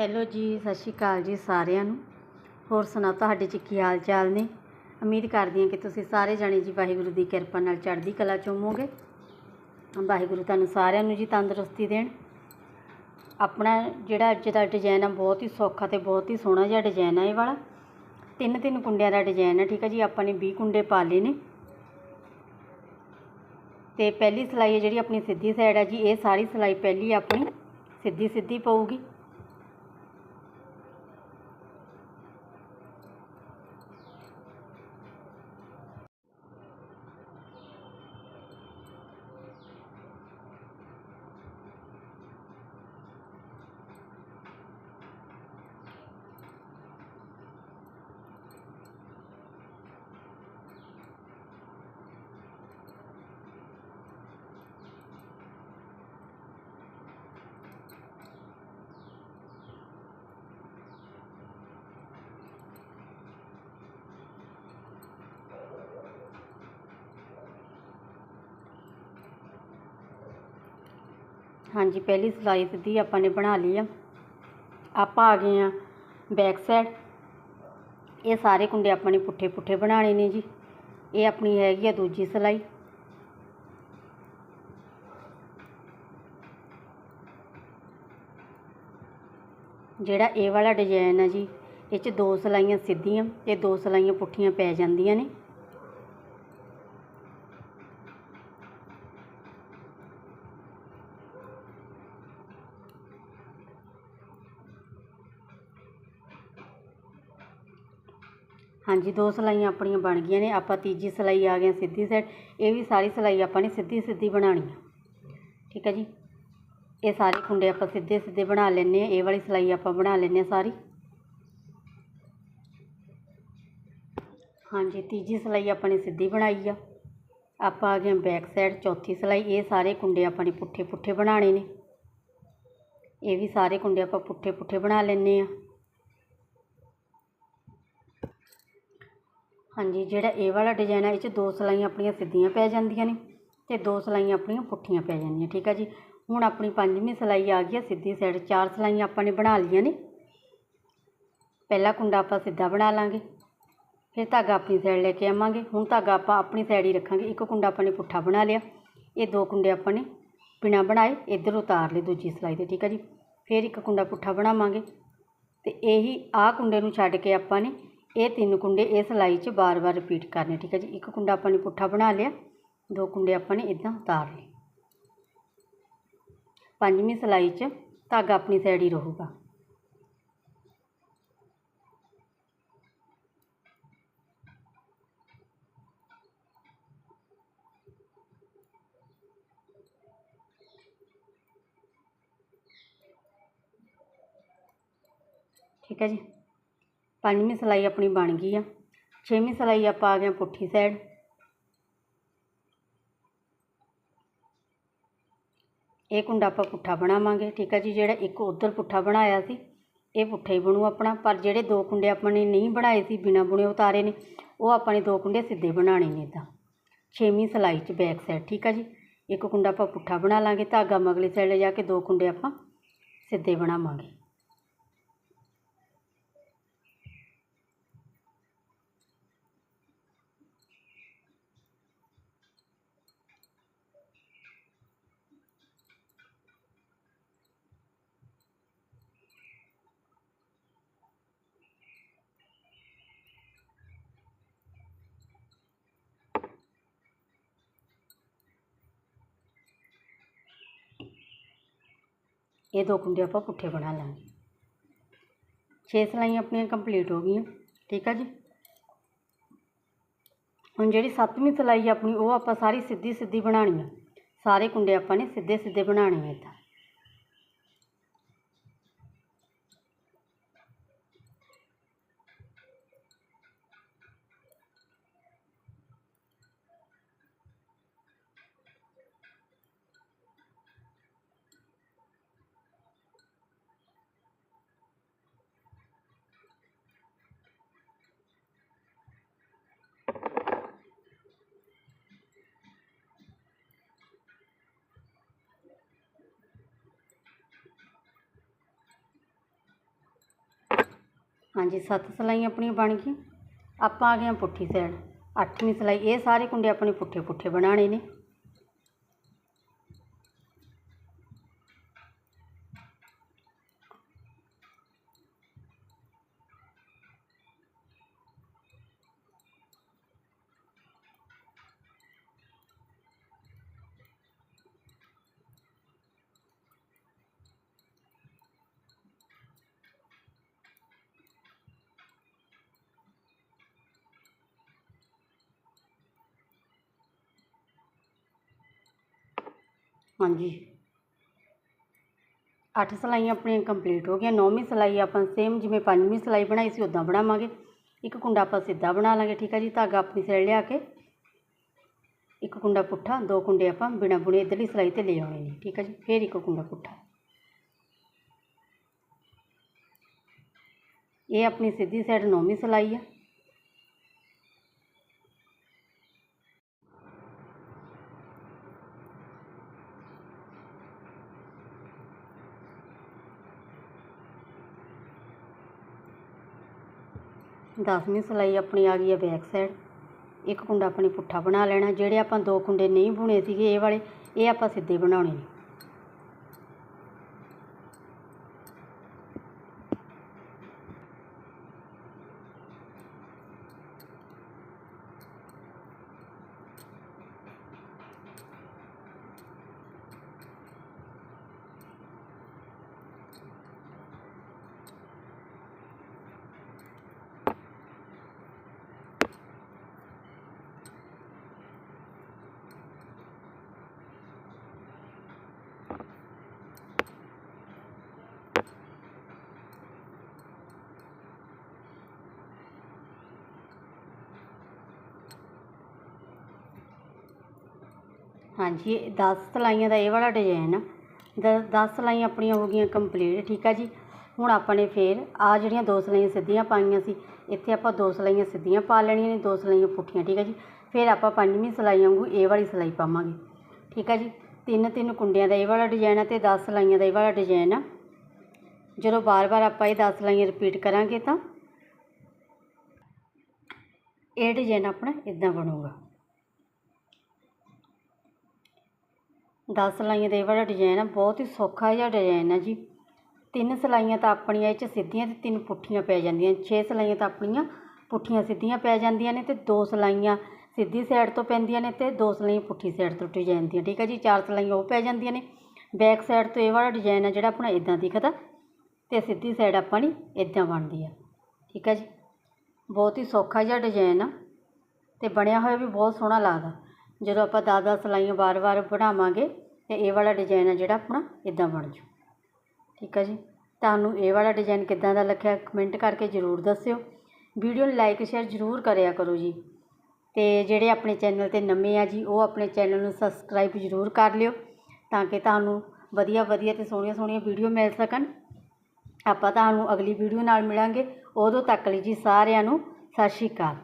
Hello ਜੀ, ਸਤਿ ਸ਼੍ਰੀ ਅਕਾਲ ਜੀ ਸਾਰਿਆਂ ਨੂੰ। ਹੋਰ ਸੁਣਾਓ, ਤੁਹਾਡੇ ਚ ਕੀ ਹਾਲ ਚਾਲ ਨੇ? ਉਮੀਦ ਕਰਦੀ ਹਾਂ ਕਿ ਤੁਸੀਂ ਸਾਰੇ ਜਾਣੇ ਜੀ ਵਾਹਿਗੁਰੂ ਦੀ ਕਿਰਪਾ ਨਾਲ ਚੜ੍ਹਦੀ ਕਲਾ ਚ ਹੋਵੋਗੇ। ਵਾਹਿਗੁਰੂ ਤੁਹਾਨੂੰ ਸਾਰਿਆਂ ਨੂੰ ਜੀ ਤੰਦਰੁਸਤੀ ਦੇਣ। ਆਪਣਾ ਜਿਹੜਾ ਅੱਜ ਦਾ ਡਿਜ਼ਾਈਨ ਆ, ਬਹੁਤ ਹੀ ਸੌਖਾ ਤੇ ਬਹੁਤ ਹੀ ਸੋਹਣਾ ਜਿਹਾ ਡਿਜ਼ਾਈਨ ਆ ਇਹ ਵਾਲਾ। ਤਿੰਨ ਤਿੰਨ ਕੁੰਡਿਆਂ ਦਾ ਡਿਜ਼ਾਈਨ ਆ, ਠੀਕ ਆ ਜੀ, ਆਪਾਂ ਨੇ 20 ਕੁੰਡੇ ਪਾ ਲਏ ਨੇ। ਤੇ ਪਹਿਲੀ ਸਿਲਾਈ ਹੈ ਜਿਹੜੀ ਆਪਣੀ ਸਿੱਧੀ ਸਾਈਡ ਆ ਜੀ, ਇਹ ਸਾਰੀ ਸਿਲਾਈ ਪਹਿਲੀ ਆਪਣੀ ਸਿੱਧੀ ਸਿੱਧੀ ਪਊਗੀ। ਹਾਂਜੀ, ਪਹਿਲੀ ਸਿਲਾਈ ਸਿੱਧੀ ਆਪਾਂ ਨੇ ਬਣਾ ਲਈ ਆ। ਆਪਾਂ ਆ ਗਏ ਆ ਬੈਕ ਸਾਈਡ ਇਹ ਸਾਰੇ ਕੁੰਡੇ ਆਪਾਂ ਨੇ ਪੁੱਠੇ ਪੁੱਠੇ ਬਣਾਉਣੇ ਨੇ ਜੀ। ਇਹ ਆਪਣੀ ਹੈਗੀ ਆ ਦੂਜੀ ਸਿਲਾਈ। ਜਿਹੜਾ ਇਹ ਵਾਲਾ ਡਿਜ਼ਾਈਨ ਆ ਜੀ, ਇਹ 'ਚ ਦੋ ਸਿਲਾਈਆਂ ਸਿੱਧੀਆਂ ਤੇ ਦੋ ਸਿਲਾਈਆਂ ਪੁੱਠੀਆਂ ਪੈ ਜਾਂਦੀਆਂ ਨੇ। ਹਾਂਜੀ, ਦੋ ਸਿਲਾਈਆਂ ਆਪਣੀਆਂ ਬਣ ਗਈਆਂ ਨੇ, ਆਪਾਂ ਤੀਜੀ ਸਿਲਾਈ ਆ ਗਏ ਸਿੱਧੀ ਸਾਈਡ ਇਹ ਵੀ ਸਾਰੀ ਸਿਲਾਈ ਆਪਾਂ ਨੇ ਸਿੱਧੀ ਸਿੱਧੀ ਬਣਾਉਣੀ ਆ। ਠੀਕ ਹੈ ਜੀ? ਇਹ ਸਾਰੇ ਕੁੰਡੇ ਆਪਾਂ ਸਿੱਧੇ ਸਿੱਧੇ ਬਣਾ ਲੈਣੇ ਆ ਇਹ ਵਾਲੀ ਸਿਲਾਈ ਆਪਾਂ ਬਣਾ ਲੈਣੇ ਆ ਸਾਰੀ। ਹਾਂਜੀ, ਤੀਜੀ ਸਿਲਾਈ ਆਪਾਂ ਨੇ ਸਿੱਧੀ ਬਣਾਈ ਆ। ਆਪਾਂ ਆ ਗਏ ਬੈਕ ਸਾਈਡ ਚੌਥੀ ਸਿਲਾਈ, ਇਹ ਸਾਰੇ ਕੁੰਡੇ ਆਪਾਂ ਨੇ ਪੁੱਠੇ ਪੁੱਠੇ ਬਣਾਉਣੇ ਨੇ। ਇਹ ਵੀ ਸਾਰੇ ਕੁੰਡੇ ਆਪਾਂ ਪੁੱਠੇ ਪੁੱਠੇ ਬਣਾ ਲੈਣੇ ਆ ਹਾਂਜੀ, ਜਿਹੜਾ ਇਹ ਵਾਲਾ ਡਿਜ਼ਾਈਨ ਹੈ ਇਹ 'ਚ ਦੋ ਸਿਲਾਈਆਂ ਆਪਣੀਆਂ ਸਿੱਧੀਆਂ ਪੈ ਜਾਂਦੀਆਂ ਨੇ ਤੇ ਦੋ ਸਿਲਾਈਆਂ ਆਪਣੀਆਂ ਪੁੱਠੀਆਂ ਪੈ ਜਾਂਦੀਆਂ, ਠੀਕ ਆ ਜੀ? ਹੁਣ ਆਪਣੀ ਪੰਜਵੀਂ ਸਿਲਾਈ ਆ ਗਈ ਹੈ ਸਿੱਧੀ ਸਾਈਡ ਚਾਰ ਸਿਲਾਈਆਂ ਆਪਾਂ ਨੇ ਬਣਾ ਲਈਆਂ ਨੇ। ਪਹਿਲਾ ਕੁੰਡਾ ਆਪਾਂ ਸਿੱਧਾ ਬਣਾ ਲਾਂਗੇ, ਫਿਰ ਧਾਗਾ ਆਪਣੀ ਸਾਈਡ ਲੈ ਕੇ ਆਵਾਂਗੇ, ਹੁਣ ਧਾਗਾ ਆਪਾਂ ਆਪਣੀ ਸਾਈਡ ਹੀ ਰੱਖਾਂਗੇ, ਇੱਕ ਕੁੰਡਾ ਆਪਾਂ ਨੇ ਪੁੱਠਾ ਬਣਾ ਲਿਆ, ਇਹ ਦੋ ਕੁੰਡੇ ਆਪਾਂ ਨੇ ਬਿਨਾਂ ਬਣਾਏ ਇੱਧਰ ਉਤਾਰ ਲਏ ਦੂਜੀ ਸਿਲਾਈ 'ਤੇ, ਠੀਕ ਹੈ ਜੀ? ਫਿਰ ਇੱਕ ਕੁੰਡਾ ਪੁੱਠਾ ਬਣਾਵਾਂਗੇ ਤੇ ਇਹੀ ਆਹ ਕੁੰਡੇ ਨੂੰ ਛੱਡ ਕੇ ਆਪਾਂ ਨੇ ਇਹ ਤਿੰਨ ਕੁੰਡੇ ਇਹ ਸਿਲਾਈ 'ਚ ਬਾਰ-ਬਾਰ ਰਿਪੀਟ ਕਰਨੇ, ਠੀਕ ਹੈ ਜੀ? ਇੱਕ ਕੁੰਡਾ ਆਪਾਂ ਨੇ ਪੁੱਠਾ ਬਣਾ ਲਿਆ, ਦੋ ਕੁੰਡੇ ਆਪਾਂ ਨੇ ਇਦਾਂ ਉਤਾਰ ਲਏ। ਪੰਜਵੀਂ ਸਿਲਾਈ 'ਚ ਧਾਗਾ ਆਪਣੀ ਸਾਈਡ ਹੀ ਰਹੂਗਾ। ਠੀਕ ਹੈ ਜੀ? ਪੰਜਵੀਂ ਸਿਲਾਈ ਆਪਣੀ ਬਣ ਗਈ ਆ। ਛੇਵੀਂ ਸਿਲਾਈ ਆਪਾਂ ਆ ਗਏ ਪੁੱਠੀ ਸਾਈਡ ਇਹ ਕੁੰਡਾ ਆਪਾਂ ਪੁੱਠਾ ਬਣਾਵਾਂਗੇ, ਠੀਕ ਹੈ ਜੀ। ਜਿਹੜਾ ਇੱਕ ਉਧਰ ਪੁੱਠਾ ਬਣਾਇਆ ਸੀ, ਇਹ ਪੁੱਠਾ ਹੀ ਬਣੂ ਆਪਣਾ। ਪਰ ਜਿਹੜੇ ਦੋ ਕੁੰਡੇ ਆਪਾਂ ਨੇ ਨਹੀਂ ਬਣਾਏ ਸੀ, ਬਿਨਾ ਬੁਣੇ ਉਤਾਰੇ ਨੇ, ਉਹ ਆਪਾਂ ਨੇ ਦੋ ਕੁੰਡੇ ਸਿੱਧੇ ਬਣਾਉਣੇ ਨੇ ਇਦਾਂ। ਛੇਵੀਂ ਸਿਲਾਈ 'ਚ ਬੈਕ ਸਾਈਡ ਠੀਕ ਹੈ ਜੀ। ਇੱਕ ਕੁੰਡਾ ਆਪਾਂ ਪੁੱਠਾ ਬਣਾ ਲਾਂਗੇ, ਧਾਗਾ ਮਗਲੀ ਸਾਈਡ ਲੈ ਜਾ ਕੇ ਦੋ ਕੁੰਡੇ ਆਪਾਂ ਸਿੱਧੇ ਬਣਾਵਾਂਗੇ। ਇਹ ਦੋ ਕੁੰਡੇ ਆਪਾਂ ਪੁੱਠੇ ਬਣਾ ਲਾਂਗੇ। ਛੇ ਸਿਲਾਈਆਂ ਆਪਣੀਆਂ ਕੰਪਲੀਟ ਹੋ ਗਈਆਂ, ਠੀਕ ਆ ਜੀ? ਹੁਣ ਜਿਹੜੀ ਸੱਤਵੀਂ ਸਿਲਾਈ ਆਪਣੀ, ਉਹ ਆਪਾਂ ਸਾਰੀ ਸਿੱਧੀ ਸਿੱਧੀ ਬਣਾਉਣੀ ਆ। ਸਾਰੇ ਕੁੰਡੇ ਆਪਾਂ ਨੇ ਸਿੱਧੇ ਸਿੱਧੇ ਬਣਾਉਣੇ ਆ ਇੱਦਾਂ। ਹਾਂਜੀ, ਸੱਤ ਸਿਲਾਈਆਂ ਆਪਣੀਆਂ ਬਣ ਗਈਆਂ। ਆਪਾਂ ਆ ਗਏ ਹਾਂ ਪੁੱਠੀ ਸਾਈਡ ਅੱਠਵੀਂ ਸਿਲਾਈ, ਇਹ ਸਾਰੇ ਕੁੰਡੇ ਆਪਣੇ ਪੁੱਠੇ ਪੁੱਠੇ ਬਣਾਉਣੇ ਨੇ। ਹਾਂਜੀ ਅੱਠ ਸਿਲਾਈਆਂ ਆਪਣੀਆਂ ਕੰਪਲੀਟ ਹੋ ਗਈਆਂ ਨੌਵੀਂ ਸਿਲਾਈ ਆਪਾਂ ਸੇਮ ਜਿਵੇਂ ਪੰਜਵੀਂ ਸਿਲਾਈ ਬਣਾਈ ਸੀ ਉੱਦਾਂ ਬਣਾਵਾਂਗੇ ਇੱਕ ਕੁੰਡਾ ਆਪਾਂ ਸਿੱਧਾ ਬਣਾ ਲਾਂਗੇ ਠੀਕ ਹੈ ਜੀ ਧਾਗਾ ਆਪਣੀ ਸਾਈਡ ਲਿਆ ਕੇ ਇੱਕ ਕੁੰਡਾ ਪੁੱਠਾ ਦੋ ਕੁੰਡੇ ਆਪਾਂ ਬਿਨਾਂ ਬੁਣੇ ਇੱਧਰਲੀ ਸਿਲਾਈ ਤੇ ਲੈ ਆਉਣੇ ਨੇ ਠੀਕ ਹੈ ਜੀ ਫਿਰ ਇੱਕ ਕੁੰਡਾ ਪੁੱਠਾ ਇਹ ਆਪਣੀ ਸਿੱਧੀ ਸਾਈਡ ਨੌਵੀਂ ਸਿਲਾਈ ਆ ਦਸਵੀਂ ਸਿਲਾਈ ਆਪਣੀ ਆ ਗਈ ਹੈ ਬੈਕ ਸਾਈਡ ਇੱਕ ਕੁੰਡਾ ਆਪਣੀ ਪੁੱਠਾ ਬਣਾ ਲੈਣਾ। ਜਿਹੜੇ ਆਪਾਂ ਦੋ ਕੁੰਡੇ ਨਹੀਂ ਬੁਣੇ ਸੀਗੇ, ਇਹ ਵਾਲੇ, ਇਹ ਆਪਾਂ ਸਿੱਧੇ ਬਣਾਉਣੇ ਨੇ। ਹਾਂਜੀ ਇਹ 10 ਸਿਲਾਈਆਂ ਦਾ ਇਹ ਵਾਲਾ ਡਿਜ਼ਾਈਨ ਆ। ਦ 10 ਸਿਲਾਈਆਂ ਆਪਣੀਆਂ ਹੋ ਗਈਆਂ ਕੰਪਲੀਟ ਠੀਕ ਆ ਜੀ? ਹੁਣ ਆਪਾਂ ਨੇ ਫੇਰ ਆ ਜਿਹੜੀਆਂ ਦੋ ਸਿਲਾਈਆਂ ਸਿੱਧੀਆਂ ਪਾਈਆਂ ਸੀ, ਇੱਥੇ ਆਪਾਂ ਦੋ ਸਿਲਾਈਆਂ ਸਿੱਧੀਆਂ ਪਾ ਲੈਣੀਆਂ ਨੇ, ਦੋ ਸਿਲਾਈਆਂ ਪੁੱਠੀਆਂ, ਠੀਕ ਆ ਜੀ? ਫਿਰ ਆਪਾਂ ਪੰਜਵੀਂ ਸਿਲਾਈ ਵਾਂਗੂ ਇਹ ਵਾਲੀ ਸਿਲਾਈ ਪਾਵਾਂਗੇ, ਠੀਕ ਆ ਜੀ? ਤਿੰਨ ਤਿੰਨ ਕੁੰਡਿਆਂ ਦਾ ਇਹ ਵਾਲਾ ਡਿਜ਼ਾਈਨ ਆ ਤੇ 10 ਸਿਲਾਈਆਂ ਦਾ ਇਹ ਵਾਲਾ ਡਿਜ਼ਾਈਨ ਆ। ਜਦੋਂ ਬਾਰ-ਬਾਰ ਆਪਾਂ ਇਹ 10 ਸਿਲਾਈਆਂ ਰਿਪੀਟ ਕਰਾਂਗੇ ਤਾਂ ਇਹ ਡਿਜ਼ਾਈਨ ਆਪਣਾ ਇਦਾਂ ਬਣੂਗਾ। 10 ਸਿਲਾਈਆਂ ਦਾ ਇਹ ਵਾਲਾ ਡਿਜ਼ਾਈਨ ਆ, ਬਹੁਤ ਹੀ ਸੌਖਾ ਜਿਹਾ ਡਿਜ਼ਾਈਨ ਆ ਜੀ। ਤਿੰਨ ਸਿਲਾਈਆਂ ਤਾਂ ਆਪਣੀਆਂ ਇਹ 'ਚ ਸਿੱਧੀਆਂ ਤੇ ਤਿੰਨ ਪੁੱਠੀਆਂ ਪੈ ਜਾਂਦੀਆਂ। 6 ਸਿਲਾਈਆਂ ਤਾਂ ਆਪਣੀਆਂ ਪੁੱਠੀਆਂ ਸਿੱਧੀਆਂ ਪੈ ਜਾਂਦੀਆਂ ਨੇ ਤੇ ਦੋ ਸਿਲਾਈਆਂ ਸਿੱਧੀ ਸਾਈਡ ਤੋਂ ਪੈਂਦੀਆਂ ਨੇ ਤੇ ਦੋ ਸਿਲਾਈਆਂ ਪੁੱਠੀ ਸਾਈਡ ਤੋਂ ਟੁੱਟ ਜਾਂਦੀਆਂ। ਠੀਕ ਆ ਜੀ, ਚਾਰ ਸਿਲਾਈਆਂ ਉਹ ਪੈ ਜਾਂਦੀਆਂ ਨੇ। ਬੈਕ ਸਾਈਡ ਤੋਂ ਇਹ ਵਾਲਾ ਡਿਜ਼ਾਈਨ ਆ ਜਿਹੜਾ ਆਪਣਾ ਇਦਾਂ ਦਿਖਦਾ ਤੇ ਸਿੱਧੀ ਸਾਈਡ ਆਪਾਂ ਆਪਣੀ ਇਦਾਂ ਬਣਦੀ ਆ। ਠੀਕ ਆ ਜੀ, ਬਹੁਤ ਹੀ ਸੌਖਾ ਜਿਹਾ ਡਿਜ਼ਾਈਨ ਆ ਤੇ ਬਣਿਆ ਹੋਇਆ ਵੀ ਬਹੁਤ ਸੋਹਣਾ ਲੱਗਦਾ। ਜਦੋਂ ਆਪਾਂ ਦਸ ਦਸ ਸਿਲਾਈਆਂ ਵਾਰ-ਵਾਰ ਬਣਾਵਾਂਗੇ ਤੇ ਇਹ ਵਾਲਾ ਡਿਜ਼ਾਇਨ ਆ ਜਿਹੜਾ ਆਪਣਾ ਇੱਦਾਂ ਬਣ ਜੂ ਠੀਕ ਆ ਜੀ? ਤੁਹਾਨੂੰ ਇਹ ਵਾਲਾ ਡਿਜ਼ਾਇਨ ਕਿੱਦਾਂ ਦਾ ਲੱਗਿਆ ਕਮੈਂਟ ਕਰਕੇ ਜ਼ਰੂਰ ਦੱਸਿਓ। ਵੀਡੀਓ ਨੂੰ ਲਾਈਕ ਸ਼ੇਅਰ ਜ਼ਰੂਰ ਕਰਿਆ ਕਰੋ ਜੀ। ਅਤੇ ਜਿਹੜੇ ਆਪਣੇ ਚੈਨਲ ਤੇ ਨਵੇਂ ਆ ਜੀ, ਉਹ ਆਪਣੇ ਚੈਨਲ ਨੂੰ ਸਬਸਕ੍ਰਾਈਬ ਜ਼ਰੂਰ ਕਰ ਲਿਓ ਤਾਂ ਕਿ ਤੁਹਾਨੂੰ ਵਧੀਆ ਵਧੀਆ ਤੇ ਸੋਹਣੀਆਂ ਸੋਹਣੀਆਂ ਵੀਡੀਓ ਮਿਲ ਸਕਣ। ਆਪਾਂ ਤੁਹਾਨੂੰ ਅਗਲੀ ਵੀਡੀਓ ਨਾਲ ਮਿਲਾਂਗੇ। ਉਦੋਂ ਤੱਕ ਲਈ ਜੀ ਸਾਰਿਆਂ ਨੂੰ ਸਤਿ ਸ਼੍ਰੀ ਅਕਾਲ।